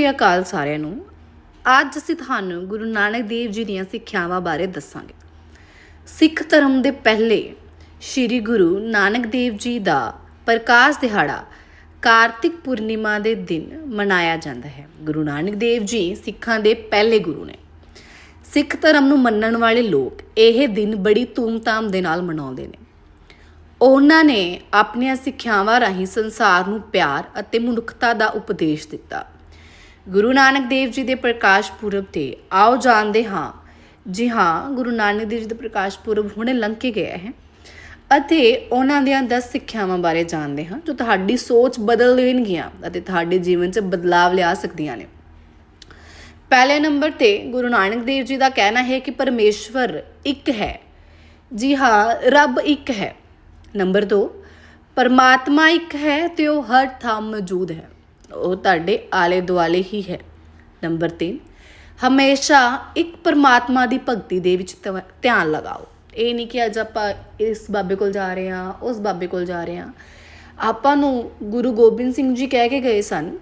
ਸ਼੍ਰੀ ਅਕਾਲ ਸਾਰਿਆਂ ਨੂੰ। ਅੱਜ ਅਸੀਂ ਤੁਹਾਨੂੰ ਗੁਰੂ ਨਾਨਕ ਦੇਵ ਜੀ ਦੀਆਂ ਸਿੱਖਿਆਵਾਂ ਬਾਰੇ ਦੱਸਾਂਗੇ। ਸਿੱਖ ਧਰਮ ਦੇ ਪਹਿਲੇ ਸ਼੍ਰੀ ਗੁਰੂ ਨਾਨਕ ਦੇਵ ਜੀ ਦਾ ਪ੍ਰਕਾਸ਼ ਦਿਹਾੜਾ ਕਾਰਤਿਕ ਪੂਰਨਿਮਾ ਦੇ ਦਿਨ ਮਨਾਇਆ ਜਾਂਦਾ ਹੈ। ਗੁਰੂ ਨਾਨਕ ਦੇਵ ਜੀ ਸਿੱਖਾਂ ਦੇ ਪਹਿਲੇ ਗੁਰੂ ਨੇ। ਸਿੱਖ ਧਰਮ ਨੂੰ ਮੰਨਣ ਵਾਲੇ ਲੋਕ ਇਹ ਦਿਨ ਬੜੀ ਧੂਮਧਾਮ ਦੇ ਨਾਲ ਮਨਾਉਂਦੇ ਨੇ। ਉਹਨਾਂ ਨੇ ਆਪਣੀਆਂ ਸਿੱਖਿਆਵਾਂ ਰਾਹੀਂ ਸੰਸਾਰ ਨੂੰ ਪਿਆਰ ਅਤੇ ਮਨੁੱਖਤਾ ਦਾ ਉਪਦੇਸ਼ ਦਿੱਤਾ। ਗੁਰੂ ਨਾਨਕ ਦੇਵ ਜੀ ਦੇ ਪ੍ਰਕਾਸ਼ ਪੁਰਬ ਤੇ ਆਓ ਜਾਣਦੇ ਹਾਂ। ਜੀ ਹਾਂ, ਗੁਰੂ ਨਾਨਕ ਦੇਵ ਜੀ ਦਾ ਪ੍ਰਕਾਸ਼ ਪੁਰਬ ਹੁਣੇ ਲੰਘ ਕੇ ਗਿਆ ਹੈ। ਅਤੇ ਉਹਨਾਂ ਦੀਆਂ 10 ਸਿੱਖਿਆਵਾਂ ਬਾਰੇ ਜਾਣਦੇ ਹਾਂ, ਜੋ ਤੁਹਾਡੀ ਸੋਚ ਬਦਲ ਦੇਣਗੀਆਂ ਅਤੇ ਤੁਹਾਡੇ ਜੀਵਨ 'ਚ ਬਦਲਾਵ ਲਿਆ ਸਕਦੀਆਂ ਨੇ। ਪਹਿਲੇ ਨੰਬਰ ਤੇ ਗੁਰੂ ਨਾਨਕ ਦੇਵ ਜੀ ਦਾ ਕਹਿਣਾ ਹੈ ਕਿ ਪਰਮੇਸ਼ਵਰ ਇੱਕ ਹੈ। ਜੀ ਹਾਂ, ਰੱਬ ਇੱਕ ਹੈ। ਨੰਬਰ 2 ਪਰਮਾਤਮਾ ਇੱਕ ਹੈ ਤੇ ਉਹ ਹਰ ਥਾਂ ਮੌਜੂਦ ਹੈ। ਉਹ ਤੁਹਾਡੇ ਆਲੇ ਦੁਆਲੇ ਹੀ ਹੈ। ਨੰਬਰ 3 ਹਮੇਸ਼ਾ ਇੱਕ ਪਰਮਾਤਮਾ ਦੀ ਭਗਤੀ ਦੇ ਵਿੱਚ ਧਵ- ਧਿਆਨ ਲਗਾਓ। ਇਹ ਨਹੀਂ ਕਿ ਅੱਜ ਆਪਾਂ ਇਸ ਬਾਬੇ ਕੋਲ ਜਾ ਰਹੇ ਹਾਂ, ਉਸ ਬਾਬੇ ਕੋਲ ਜਾ ਰਹੇ ਹਾਂ। ਆਪਾਂ ਨੂੰ ਗੁਰੂ ਗੋਬਿੰਦ ਸਿੰਘ ਜੀ ਕਹਿ ਕੇ ਗਏ ਸਨ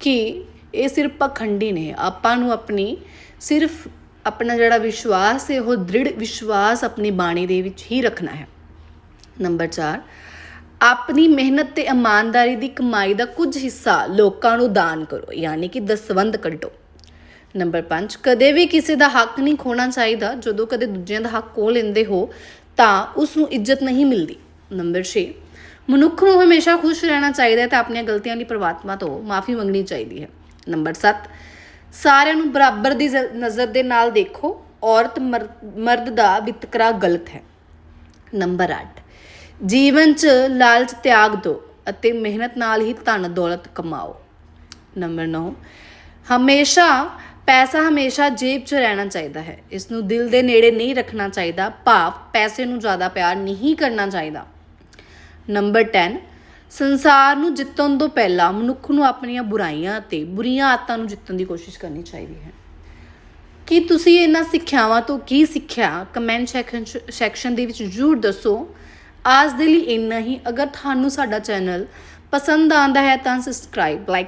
ਕਿ ਇਹ ਸਿਰਫ ਪਖੰਡੀ ਨੇ। ਆਪਾਂ ਨੂੰ ਆਪਣੀ ਸਿਰਫ ਆਪਣਾ ਜਿਹੜਾ ਵਿਸ਼ਵਾਸ ਹੈ, ਉਹ ਦ੍ਰਿੜ ਵਿਸ਼ਵਾਸ ਆਪਣੀ ਬਾਣੀ ਦੇ ਵਿੱਚ ਹੀ ਰੱਖਣਾ ਹੈ। ਨੰਬਰ 4 ਆਪਣੀ ਮਿਹਨਤ ਤੇ ਇਮਾਨਦਾਰੀ ਦੀ ਕਮਾਈ ਦਾ ਕੁਝ ਹਿੱਸਾ ਲੋਕਾਂ ਨੂੰ ਦਾਨ ਕਰੋ, ਯਾਨੀ ਕਿ ਦਸਵੰਧ ਕੱਢੋ। ਨੰਬਰ 5 ਕਦੇ ਵੀ ਕਿਸੇ ਦਾ ਹੱਕ ਨਹੀਂ ਖੋਣਾ ਚਾਹੀਦਾ। ਜਦੋਂ ਕਦੇ ਦੂਜਿਆਂ ਦਾ ਹੱਕ ਖੋਹ ਲੈਂਦੇ ਹੋ, ਤਾਂ ਉਸ ਨੂੰ ਇੱਜ਼ਤ ਨਹੀਂ ਮਿਲਦੀ। ਨੰਬਰ 6 ਮਨੁੱਖ ਨੂੰ ਹਮੇਸ਼ਾ ਖੁਸ਼ ਰਹਿਣਾ ਚਾਹੀਦਾ ਹੈ ਤੇ ਆਪਣੀਆਂ ਗਲਤੀਆਂ ਲਈ ਪਰਮਾਤਮਾ ਤੋਂ ਮਾਫੀ ਮੰਗਣੀ ਚਾਹੀਦੀ ਹੈ। ਨੰਬਰ 7 ਸਾਰਿਆਂ ਨੂੰ ਬਰਾਬਰ ਦੀ ਨਜ਼ਰ ਦੇ ਨਾਲ ਦੇਖੋ। ਔਰਤ ਮਰ- ਮਰਦ ਦਾ ਵਿਤਕਰਾ ਗਲਤ ਹੈ। ਨੰਬਰ 8 ਜੀਵਨ 'ਚ ਲਾਲਚ ਤਿਆਗ ਦਿਓ ਅਤੇ ਮਿਹਨਤ ਨਾਲ ਹੀ ਧਨ ਦੌਲਤ ਕਮਾਓ। ਨੰਬਰ 9 ਹਮੇਸ਼ਾ, ਪੈਸਾ ਹਮੇਸ਼ਾ ਜੇਬ 'ਚ ਰਹਿਣਾ ਚਾਹੀਦਾ ਹੈ। ਇਸ ਨੂੰ ਦਿਲ ਦੇ ਨੇੜੇ ਨਹੀਂ ਰੱਖਣਾ ਚਾਹੀਦਾ, ਭਾਵ ਪੈਸੇ ਨੂੰ ਜ਼ਿਆਦਾ ਪਿਆਰ ਨਹੀਂ ਕਰਨਾ ਚਾਹੀਦਾ। ਨੰਬਰ 10 ਸੰਸਾਰ ਨੂੰ ਜਿੱਤਣ ਤੋਂ ਪਹਿਲਾਂ ਮਨੁੱਖ ਨੂੰ ਆਪਣੀਆਂ ਬੁਰਾਈਆਂ ਅਤੇ ਬੁਰੀਆਂ ਆਦਤਾਂ ਨੂੰ ਜਿੱਤਣ ਦੀ ਕੋਸ਼ਿਸ਼ ਕਰਨੀ ਚਾਹੀਦੀ ਹੈ। ਕੀ ਤੁਸੀਂ ਇਹਨਾਂ ਸਿੱਖਿਆਵਾਂ ਤੋਂ ਕੀ ਸਿੱਖਿਆ? ਕਮੈਂਟ ਸੈਕਸ਼ਨ ਦੇ ਵਿੱਚ ਜ਼ਰੂਰ ਦੱਸੋ। ਆਜ ਦੇ ਲਈ ਇੰਨਾ ਹੀ ਅਗਰ ਤੁਹਾਨੂੰ ਸਾਡਾ ਚੈਨਲ ਪਸੰਦ ਆਂਦਾ ਹੈ ਤਾਂ ਸਬਸਕ੍ਰਾਈਬ ਲਾਈਕ